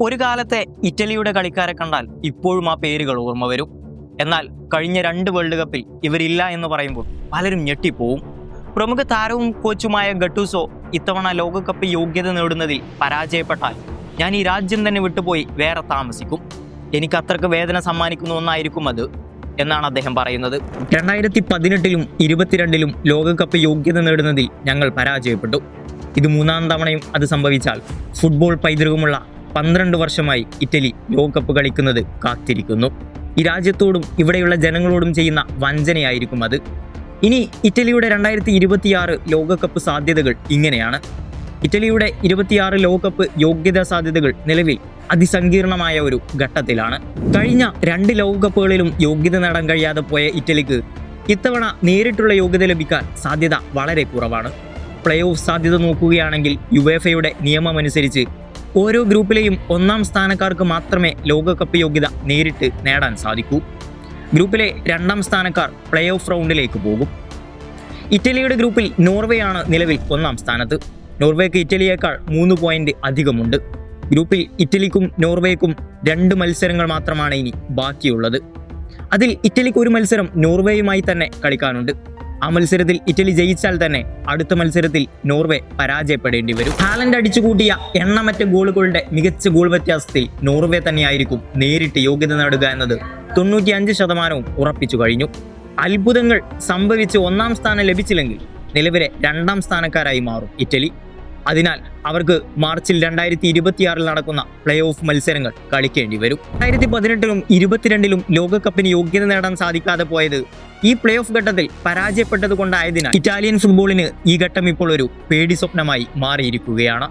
ഒരു കാലത്തെ ഇറ്റലിയുടെ കളിക്കാരെ കണ്ടാൽ ഇപ്പോഴും ആ പേരുകൾ ഓർമ്മ വരും. എന്നാൽ കഴിഞ്ഞ രണ്ട് വേൾഡ് കപ്പിൽ ഇവരില്ല എന്ന് പറയുമ്പോൾ പലരും ഞെട്ടിപ്പോവും. പ്രമുഖ താരവും കോച്ചുമായ ഗട്ടൂസോ ഇത്തവണ ലോകകപ്പ് യോഗ്യത നേടുന്നതിൽ പരാജയപ്പെട്ടാൽ ഞാൻ ഈ രാജ്യം തന്നെ വിട്ടുപോയി വേറെ താമസിക്കും. എനിക്ക് അത്രയ്ക്ക് വേദന സമ്മാനിക്കുന്ന ഒന്നായിരിക്കും അത് എന്നാണ് അദ്ദേഹം പറയുന്നത്. രണ്ടായിരത്തി പതിനെട്ടിലും ഇരുപത്തിരണ്ടിലും ലോകകപ്പ് യോഗ്യത നേടുന്നതിൽ ഞങ്ങൾ പരാജയപ്പെട്ടു. ഇത് മൂന്നാം തവണയും അത് സംഭവിച്ചാൽ ഫുട്ബോൾ പൈതൃകമുള്ള പന്ത്രണ്ട് വർഷമായി ഇറ്റലി ലോകകപ്പ് കളിക്കുന്നത് കാത്തിരിക്കുന്നു. ഈ രാജ്യത്തോടും ഇവിടെയുള്ള ജനങ്ങളോടും ചെയ്യുന്ന വഞ്ചനയായിരിക്കും അത്. ഇനി ഇറ്റലിയുടെ രണ്ടായിരത്തി ഇരുപത്തിയാറ് ലോകകപ്പ് സാധ്യതകൾ ഇങ്ങനെയാണ്. ഇറ്റലിയുടെ ഇരുപത്തിയാറ് ലോകകപ്പ് യോഗ്യതാ സാധ്യതകൾ നിലവിൽ അതിസങ്കീർണമായ ഒരു ഘട്ടത്തിലാണ്. കഴിഞ്ഞ രണ്ട് ലോകകപ്പുകളിലും യോഗ്യത നേടാൻ കഴിയാതെ പോയ ഇറ്റലിക്ക് ഇത്തവണ നേരിട്ടുള്ള യോഗ്യത ലഭിക്കാൻ സാധ്യത വളരെ കുറവാണ്. പ്ലേ ഓഫ് സാധ്യത നോക്കുകയാണെങ്കിൽ യുവേഫയുടെ നിയമമനുസരിച്ച് ഓരോ ഗ്രൂപ്പിലെയും ഒന്നാം സ്ഥാനക്കാർക്ക് മാത്രമേ ലോകകപ്പ് യോഗ്യത നേരിട്ട് നേടാൻ സാധിക്കൂ. ഗ്രൂപ്പിലെ രണ്ടാം സ്ഥാനക്കാർ പ്ലേ ഓഫ് റൗണ്ടിലേക്ക് പോകും. ഇറ്റലിയുടെ ഗ്രൂപ്പിൽ നോർവേയാണ് നിലവിൽ ഒന്നാം സ്ഥാനത്ത്. നോർവേക്ക് ഇറ്റലിയേക്കാൾ മൂന്ന് പോയിന്റ് അധികമുണ്ട്. ഗ്രൂപ്പിൽ ഇറ്റലിക്കും നോർവേക്കും രണ്ട് മത്സരങ്ങൾ മാത്രമാണ് ഇനി ബാക്കിയുള്ളത്. അതിൽ ഇറ്റലിക്ക് ഒരു മത്സരം നോർവേയുമായി തന്നെ കളിക്കാനുണ്ട്. ആ മത്സരത്തിൽ ഇറ്റലി ജയിച്ചാൽ തന്നെ അടുത്ത മത്സരത്തിൽ നോർവേ പരാജയപ്പെടേണ്ടി വരും. ഹാലൻഡ് അടിച്ചുകൂട്ടിയ എണ്ണമറ്റ ഗോളുകളുടെ മികച്ച ഗോൾ വ്യത്യാസത്തിൽ നോർവേ തന്നെയായിരിക്കും നേരിട്ട് യോഗ്യത നേടുക എന്നത് തൊണ്ണൂറ്റി അഞ്ച് ശതമാനവും ഉറപ്പിച്ചു കഴിഞ്ഞു. അത്ഭുതങ്ങൾ സംഭവിച്ച് ഒന്നാം സ്ഥാനം ലഭിച്ചില്ലെങ്കിൽ നിലവിലെ രണ്ടാം സ്ഥാനക്കാരായി മാറും ഇറ്റലി. അതിനാൽ അവർക്ക് മാർച്ചിൽ രണ്ടായിരത്തി ഇരുപത്തിയാറിൽ നടക്കുന്ന പ്ലേ ഓഫ് മത്സരങ്ങൾ കളിക്കേണ്ടി വരും. രണ്ടായിരത്തി പതിനെട്ടിലും ഇരുപത്തിരണ്ടിലും ലോകകപ്പിന് യോഗ്യത നേടാൻ സാധിക്കാതെ പോയത് ഈ പ്ലേ ഓഫ് ഘട്ടത്തിൽ പരാജയപ്പെട്ടത് കൊണ്ടായതിനാൽ ഇറ്റാലിയൻ ഫുട്ബോളിന് ഈ ഘട്ടം ഇപ്പോൾ ഒരു പേടി സ്വപ്നമായി മാറിയിരിക്കുകയാണ്.